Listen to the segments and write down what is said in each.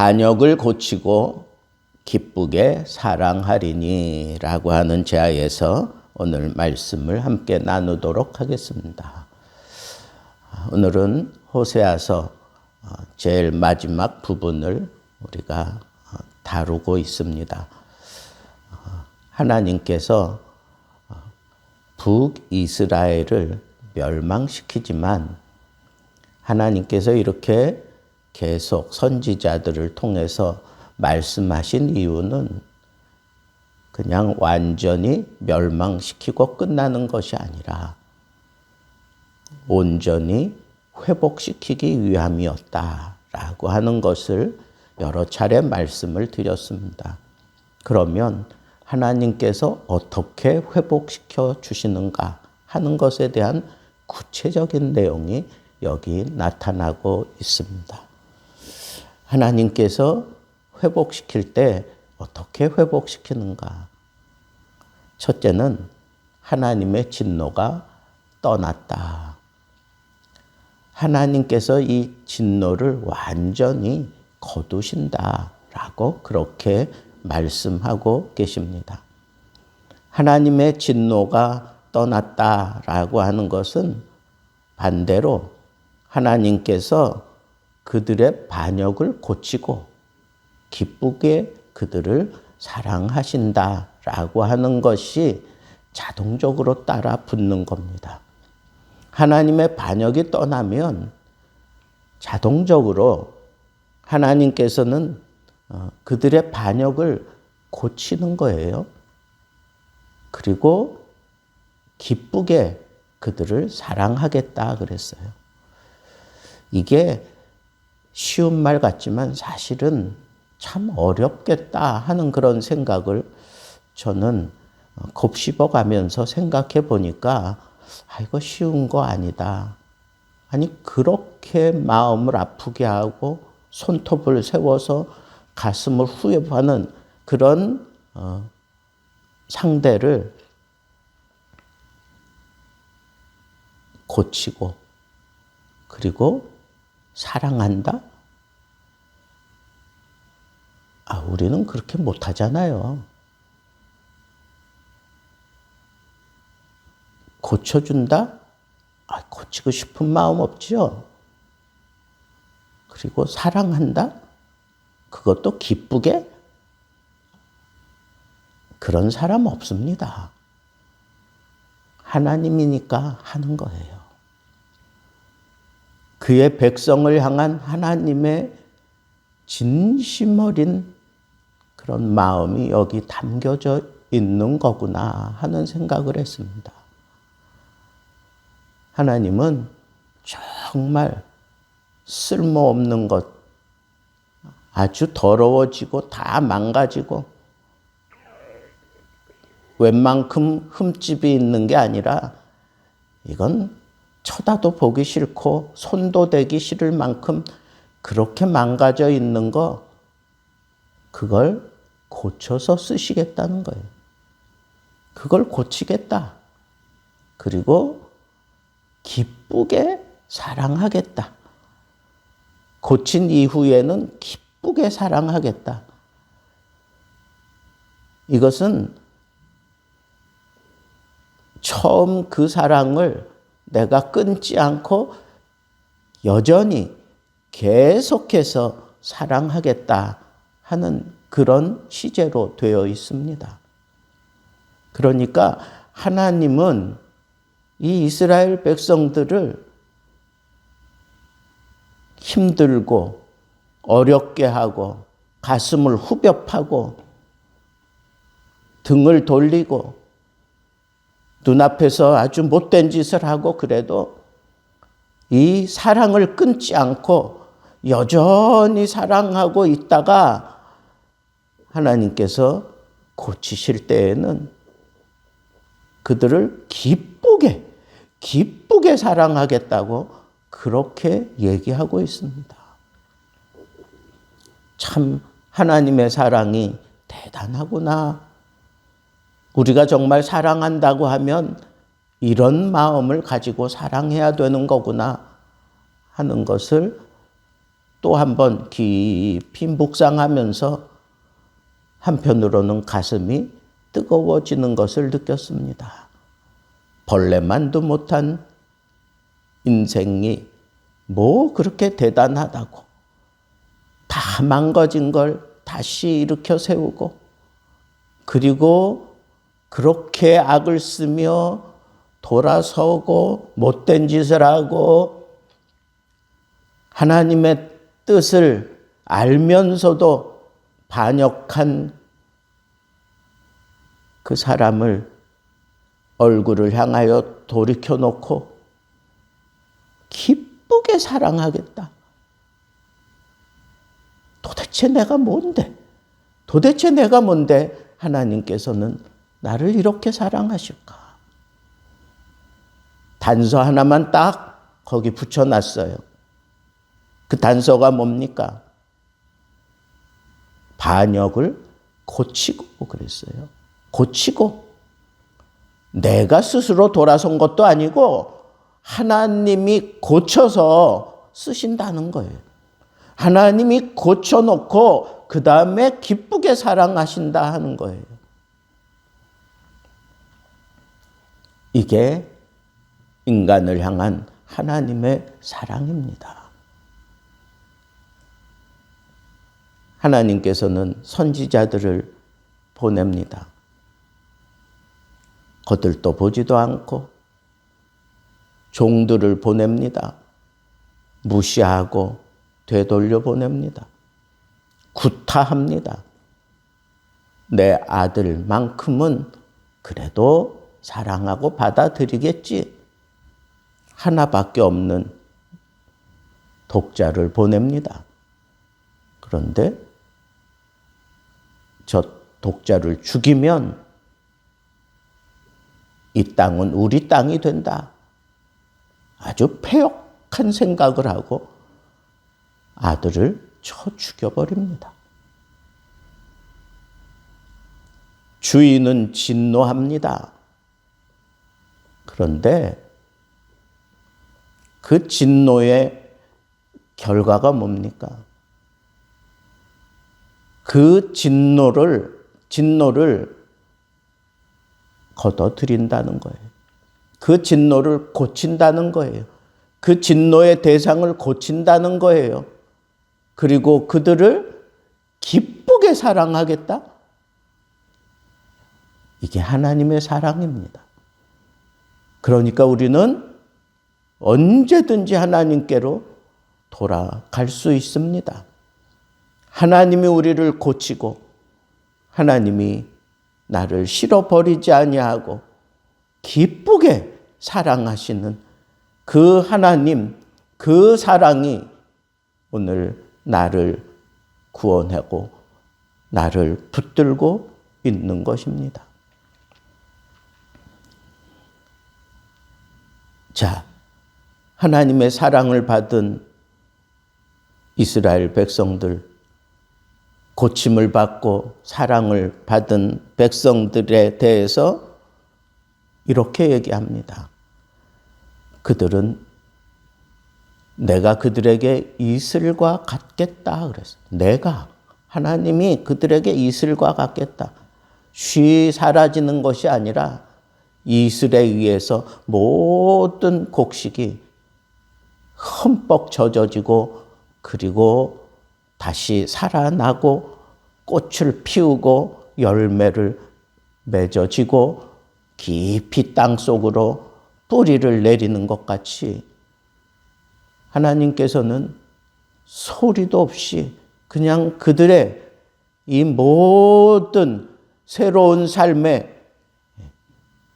반역을 고치고 기쁘게 사랑하리니 라고 하는 제하에서 오늘 말씀을 함께 나누도록 하겠습니다. 오늘은 호세아서 제일 마지막 부분을 우리가 다루고 있습니다. 하나님께서 북이스라엘을 멸망시키지만 하나님께서 이렇게 계속 선지자들을 통해서 말씀하신 이유는 그냥 완전히 멸망시키고 끝나는 것이 아니라 온전히 회복시키기 위함이었다라고 하는 것을 여러 차례 말씀을 드렸습니다. 그러면 하나님께서 어떻게 회복시켜 주시는가 하는 것에 대한 구체적인 내용이 여기 나타나고 있습니다. 하나님께서 회복시킬 때 어떻게 회복시키는가? 첫째는 하나님의 진노가 떠났다. 하나님께서 이 진노를 완전히 거두신다라고 그렇게 말씀하고 계십니다. 하나님의 진노가 떠났다라고 하는 것은 반대로 하나님께서 그들의 반역을 고치고 기쁘게 그들을 사랑하신다라고 하는 것이 자동적으로 따라 붙는 겁니다. 하나님의 반역이 떠나면 자동적으로 하나님께서는 어, 그들의 반역을 고치는 거예요. 그리고 기쁘게 그들을 사랑하겠다 그랬어요. 이게 쉬운 말 같지만 사실은 참 어렵겠다 하는 그런 생각을 저는 곱씹어 가면서 생각해 보니까 아, 이거 쉬운 거 아니다. 아니, 그렇게 마음을 아프게 하고 손톱을 세워서 가슴을 후회하는 그런 어, 상대를 고치고 그리고 사랑한다? 아, 우리는 그렇게 못하잖아요. 고쳐준다? 아, 고치고 싶은 마음 없죠? 그리고 사랑한다? 그것도 기쁘게? 그런 사람 없습니다. 하나님이니까 하는 거예요. 그의 백성을 향한 하나님의 진심 어린 그런 마음이 여기 담겨져 있는 거구나 하는 생각을 했습니다. 하나님은 정말 쓸모없는 것, 아주 더러워지고 다 망가지고 웬만큼 흠집이 있는 게 아니라 이건 쳐다도 보기 싫고 손도 대기 싫을 만큼 그렇게 망가져 있는 거 그걸 고쳐서 쓰시겠다는 거예요. 그걸 고치겠다. 그리고 기쁘게 사랑하겠다. 고친 이후에는 기쁘게 사랑하겠다. 이것은 처음 그 사랑을 내가 끊지 않고 여전히 계속해서 사랑하겠다 하는 그런 시제로 되어 있습니다. 그러니까 하나님은 이 이스라엘 백성들을 힘들고 어렵게 하고 가슴을 후벼파고 등을 돌리고 눈앞에서 아주 못된 짓을 하고 그래도 이 사랑을 끊지 않고 여전히 사랑하고 있다가 하나님께서 고치실 때에는 그들을 기쁘게, 기쁘게 사랑하겠다고 그렇게 얘기하고 있습니다. 참 하나님의 사랑이 대단하구나. 우리가 정말 사랑한다고 하면 이런 마음을 가지고 사랑해야 되는 거구나 하는 것을 또 한번 깊이 묵상하면서 한편으로는 가슴이 뜨거워지는 것을 느꼈습니다. 벌레만도 못한 인생이 뭐 그렇게 대단하다고 다 망가진 걸 다시 일으켜 세우고 그리고 그렇게 악을 쓰며 돌아서고 못된 짓을 하고 하나님의 뜻을 알면서도 반역한 그 사람을 얼굴을 향하여 돌이켜 놓고 기쁘게 사랑하겠다. 도대체 내가 뭔데? 도대체 내가 뭔데 하나님께서는 나를 이렇게 사랑하실까? 단서 하나만 딱 거기 붙여놨어요. 그 단서가 뭡니까? 반역을 고치고 그랬어요. 고치고. 내가 스스로 돌아선 것도 아니고 하나님이 고쳐서 쓰신다는 거예요. 하나님이 고쳐놓고 그 다음에 기쁘게 사랑하신다 하는 거예요. 이게 인간을 향한 하나님의 사랑입니다. 하나님께서는 선지자들을 보냅니다. 거들떠 보지도 않고 종들을 보냅니다. 무시하고 되돌려 보냅니다. 구타합니다. 내 아들만큼은 그래도 사랑하고 받아들이겠지. 하나밖에 없는 독자를 보냅니다. 그런데 저 독자를 죽이면 이 땅은 우리 땅이 된다. 아주 폐역한 생각을 하고 아들을 쳐 죽여버립니다. 주인은 진노합니다. 그런데 그 진노의 결과가 뭡니까? 그 진노를, 진노를 걷어들인다는 거예요. 그 진노를 고친다는 거예요. 그 진노의 대상을 고친다는 거예요. 그리고 그들을 기쁘게 사랑하겠다? 이게 하나님의 사랑입니다. 그러니까 우리는 언제든지 하나님께로 돌아갈 수 있습니다. 하나님이 우리를 고치고 하나님이 나를 싫어 버리지 아니하고 기쁘게 사랑하시는 그 하나님, 그 사랑이 오늘 나를 구원하고 나를 붙들고 있는 것입니다. 자, 하나님의 사랑을 받은 이스라엘 백성들, 고침을 받고 사랑을 받은 백성들에 대해서 이렇게 얘기합니다. 그들은 내가 그들에게 이슬과 같겠다 그랬어. 내가 하나님이 그들에게 이슬과 같겠다. 쉬 사라지는 것이 아니라 이슬에 의해서 모든 곡식이 흠뻑 젖어지고 그리고 다시 살아나고 꽃을 피우고 열매를 맺어지고 깊이 땅 속으로 뿌리를 내리는 것 같이 하나님께서는 소리도 없이 그냥 그들의 이 모든 새로운 삶에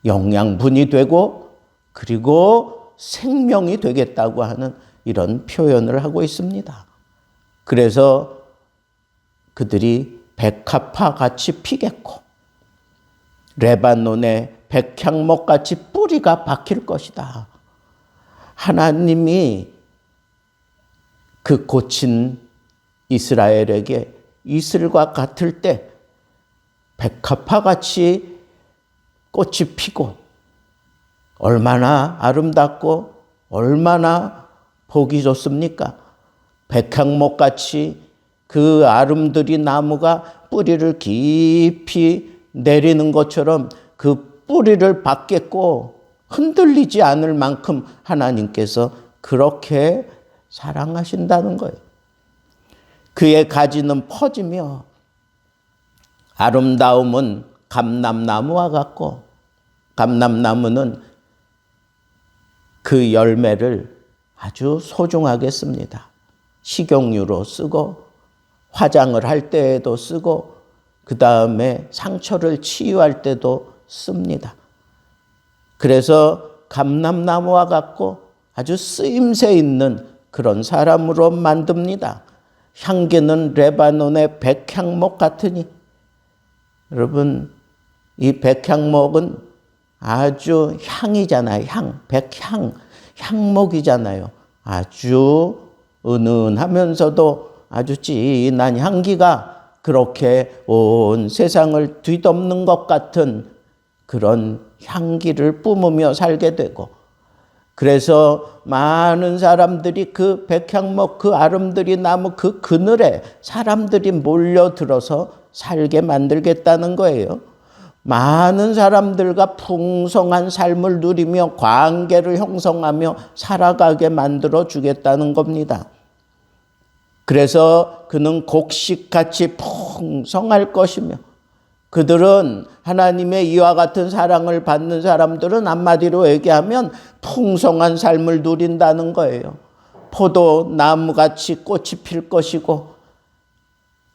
영양분이 되고 그리고 생명이 되겠다고 하는 이런 표현을 하고 있습니다. 그래서 그들이 백합화 같이 피겠고 레바논의 백향목 같이 뿌리가 박힐 것이다. 하나님이 그 고친 이스라엘에게 이슬과 같을 때 백합화 같이 꽃이 피고 얼마나 아름답고 얼마나 보기 좋습니까? 백향목 같이 그 아름드리 나무가 뿌리를 깊이 내리는 것처럼 그 뿌리를 받겠고 흔들리지 않을 만큼 하나님께서 그렇게 사랑하신다는 거예요. 그의 가지는 퍼지며 아름다움은 감람나무와 같고 감람나무는 그 열매를 아주 소중하게 씁니다. 식용유로 쓰고 화장을 할 때에도 쓰고 그 다음에 상처를 치유할 때도 씁니다. 그래서 감람나무와 같고 아주 쓰임새 있는 그런 사람으로 만듭니다. 향기는 레바논의 백향목 같으니 여러분 이 백향목은 아주 향이잖아요. 향, 백향, 향목이잖아요. 아주 은은하면서도 아주 진한 향기가 그렇게 온 세상을 뒤덮는 것 같은 그런 향기를 뿜으며 살게 되고 그래서 많은 사람들이 그 백향목 그 아름드리 나무 그 그늘에 사람들이 몰려들어서 살게 만들겠다는 거예요. 많은 사람들과 풍성한 삶을 누리며 관계를 형성하며 살아가게 만들어 주겠다는 겁니다. 그래서 그는 곡식같이 풍성할 것이며 그들은 하나님의 이와 같은 사랑을 받는 사람들은 한마디로 얘기하면 풍성한 삶을 누린다는 거예요. 포도 나무같이 꽃이 필 것이고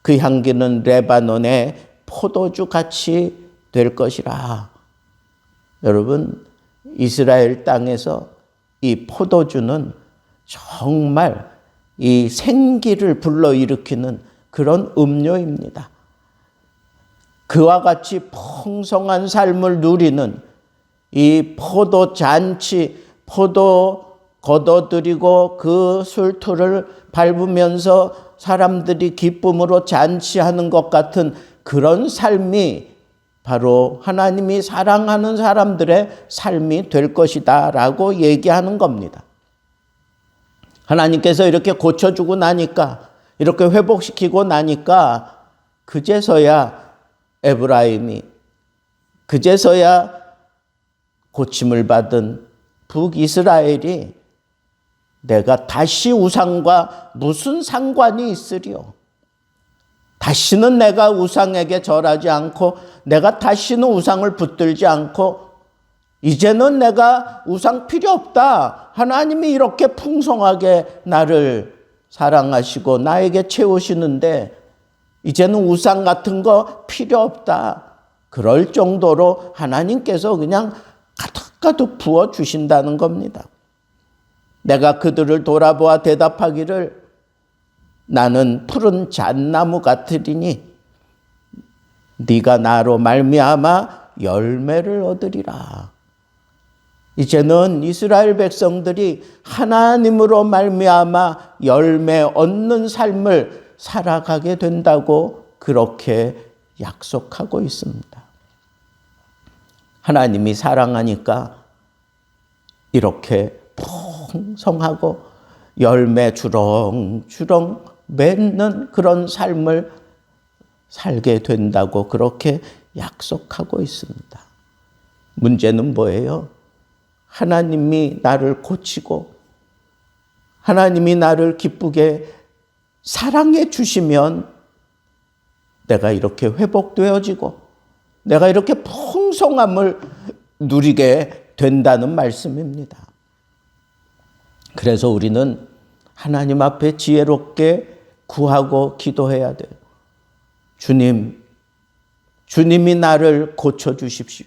그 향기는 레바논의 포도주 같이 될 것이라. 여러분, 이스라엘 땅에서 이 포도주는 정말 이 생기를 불러일으키는 그런 음료입니다. 그와 같이 풍성한 삶을 누리는 이 포도 잔치, 포도 걷어들이고 그 술투를 밟으면서 사람들이 기쁨으로 잔치하는 것 같은 그런 삶이 바로 하나님이 사랑하는 사람들의 삶이 될 것이다 라고 얘기하는 겁니다. 하나님께서 이렇게 고쳐주고 나니까, 이렇게 회복시키고 나니까, 그제서야 에브라임이 그제서야 고침을 받은 북이스라엘이 내가 다시 우상과 무슨 상관이 있으리요? 다시는 내가 우상에게 절하지 않고 내가 다시는 우상을 붙들지 않고 이제는 내가 우상 필요 없다. 하나님이 이렇게 풍성하게 나를 사랑하시고 나에게 채우시는데 이제는 우상 같은 거 필요 없다. 그럴 정도로 하나님께서 그냥 가득가득 부어 주신다는 겁니다. 내가 그들을 돌아보아 대답하기를 나는 푸른 잣나무 같으리니 네가 나로 말미암아 열매를 얻으리라. 이제는 이스라엘 백성들이 하나님으로 말미암아 열매 얻는 삶을 살아가게 된다고 그렇게 약속하고 있습니다. 하나님이 사랑하니까 이렇게 풍성하고 열매 주렁주렁 맺는 그런 삶을 살게 된다고 그렇게 약속하고 있습니다. 문제는 뭐예요? 하나님이 나를 고치고 하나님이 나를 기쁘게 사랑해 주시면 내가 이렇게 회복되어지고 내가 이렇게 풍성함을 누리게 된다는 말씀입니다. 그래서 우리는 하나님 앞에 지혜롭게 구하고 기도해야 돼요. 주님, 주님이 나를 고쳐 주십시오.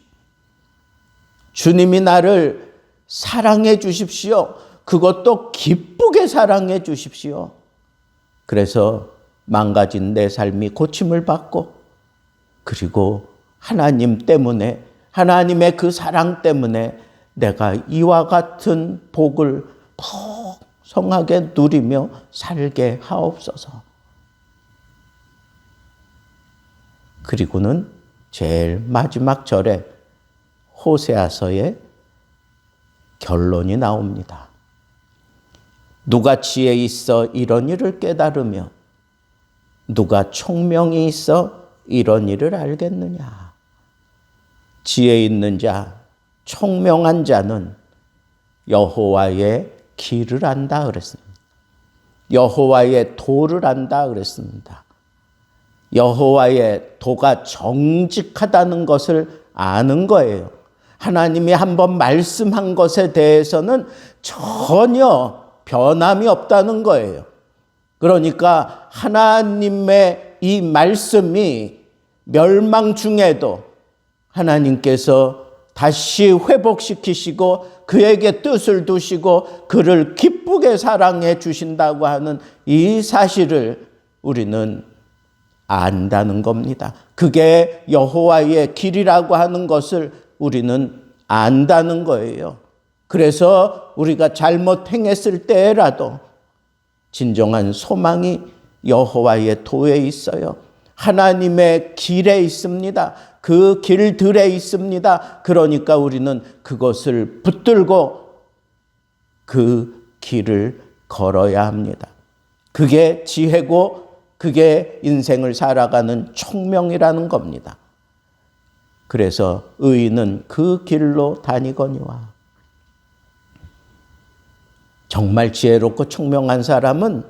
주님이 나를 사랑해 주십시오. 그것도 기쁘게 사랑해 주십시오. 그래서 망가진 내 삶이 고침을 받고 그리고 하나님 때문에 하나님의 그 사랑 때문에 내가 이와 같은 복을 풍성하게 누리며 살게 하옵소서. 그리고는 제일 마지막 절에 호세아서의 결론이 나옵니다. 누가 지혜 있어 이런 일을 깨달으며 누가 총명이 있어 이런 일을 알겠느냐. 지혜 있는 자, 총명한 자는 여호와의 길을 안다 그랬습니다. 여호와의 도를 안다 그랬습니다. 여호와의 도가 정직하다는 것을 아는 거예요. 하나님이 한번 말씀한 것에 대해서는 전혀 변함이 없다는 거예요. 그러니까 하나님의 이 말씀이 멸망 중에도 하나님께서 다시 회복시키시고 그에게 뜻을 두시고 그를 기쁘게 사랑해 주신다고 하는 이 사실을 우리는 안다는 겁니다. 그게 여호와의 길이라고 하는 것을 우리는 안다는 거예요. 그래서 우리가 잘못 행했을 때라도 진정한 소망이 여호와의 도에 있어요. 하나님의 길에 있습니다. 그 길들에 있습니다. 그러니까 우리는 그것을 붙들고 그 길을 걸어야 합니다. 그게 지혜고 그게 인생을 살아가는 총명이라는 겁니다. 그래서 의인은 그 길로 다니거니와. 정말 지혜롭고 총명한 사람은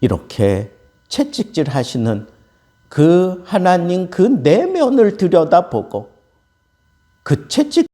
이렇게 채찍질 하시는 그 하나님 그 내면을 들여다보고 그 채찍